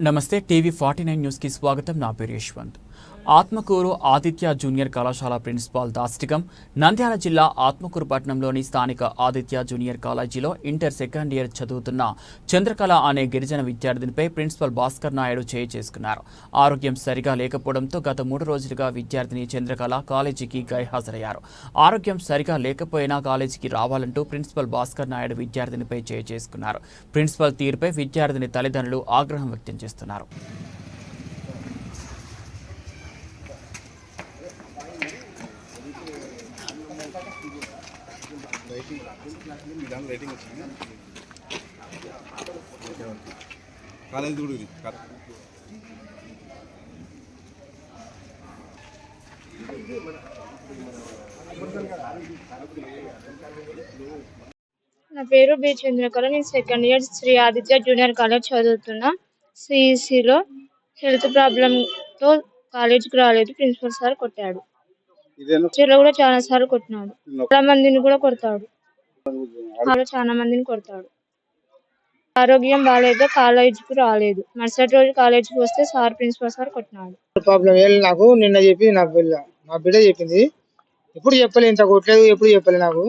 నమస్తే TV forty nine న్యూస్కి స్వాగతం. నా పేరు యశ్వంత్. ఆత్మకూరు ఆదిత్య జూనియర్ కళాశాల ప్రిన్సిపాల్ దాస్టికం నంద్యాల జిల్లా ఆత్మకూరు పట్టణంలోని స్థానిక ఆదిత్య జూనియర్ కాలేజీలో ఇంటర్ సెకండ్ ఇయర్ చదువుతున్న చంద్రకళ అనే గిరిజన విద్యార్థినిపై ప్రిన్సిపల్ భాస్కర్ నాయుడు చేయి చేసుకున్నారు. ఆరోగ్యం సరిగా లేకపోవడంతో గత మూడు రోజులుగా విద్యార్థిని చంద్రకళ కాలేజీకి గైహాజరయ్యారు. ఆరోగ్యం సరిగా లేకపోయినా కాలేజీకి రావాలంటూ ప్రిన్సిపల్ భాస్కర్ నాయుడు విద్యార్థినిపై చేయి చేసుకున్నారు. ప్రిన్సిపల్ తీరుపై విద్యార్థిని తల్లిదండ్రులు ఆగ్రహం వ్యక్తం చేస్తున్నారు. కాలేజ్ కూడా ఇది నా పేరు బి చంద్రకళ. నేను second year Shri Aditya junior college చదువుతున్నా. సిఈసిలో హెల్త్ ప్రాబ్లంతో కాలేజీకి రాలేదు. ప్రిన్సిపల్ సార్ కొట్టాడు. ఇదేనా? చీరలో కూడా చాలా సార్లు కొట్టినాడు. చాలా మందిని కూడా కొడతాడు. చాలా చాలా మందిని కొడతాడు. ఆరోగ్యం బాగాలేక కాలేజీకి రాలేదు. మరుసటి రోజు కాలేజీకి వస్తే సార్ ప్రిన్సిపల్ సార్ కొట్టినాడు. ప్రాబ్లం ఏం నాకు. నిన్న చెప్పి నా బిడ్డ. నా బిడ్డ చెప్పింది. ఎప్పుడు చెప్పలే ఇంత కొట్టలేదు ఎప్పుడు చెప్పలే నాకు.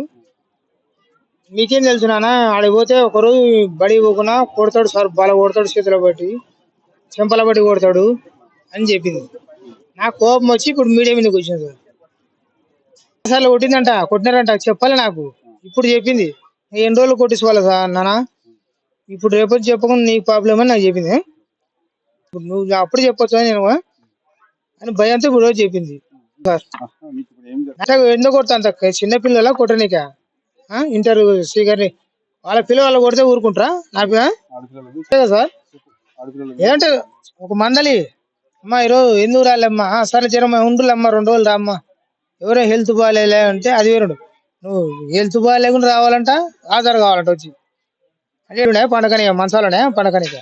మీకేం తెలుసు నాన్న? ఆడికి పోతే ఒకరోజు బడి పోకున్నా కొడతాడు సార్ బాల కొడతాడు చేతుల బట్టి చెంపల బట్టి కొడతాడు అని చెప్పింది. నాకు కోపం వచ్చి ఇప్పుడు మీడియా మీదకి వచ్చింది సార్. సార్లు కొట్టిందంట కొట్టినారంట చెప్పాలి నాకు. ఇప్పుడు చెప్పింది. ఎన్ని రోజులు కొట్టించుకోవాలి సార్ నాన్న ఇప్పుడు రేపు చెప్పకుండా నీకు ప్రాబ్లం అని నాకు చెప్పింది. ఇప్పుడు నువ్వు అప్పుడు చెప్పొచ్చు నేను. అని భయంతో ఇప్పుడు రోజు చెప్పింది. సార్. ఎందుకు కొడతా అంత చిన్న పిల్లల కొట్టనీక. ఇంటర్ స్పీకర్ని వాళ్ళ పిల్లలు కొడితే ఊరుకుంటారా? నాకు సార్? ఏంటంటే ఒక మందలి. అమ్మా ఈరోజు ఎందుకు రాలేమ్మా సరే జరమ్మా ఉండులేమ్మా రెండు రోజులు రామ్మా. ఎవరో హెల్త్ బాగాలే అంటే అది వేరుడు. నువ్వు హెల్త్ బాగాలేకుండా రావాలంట ఆధార్ కావాలంట వచ్చి. అంటే పండగని మంచాలనే పండగనిక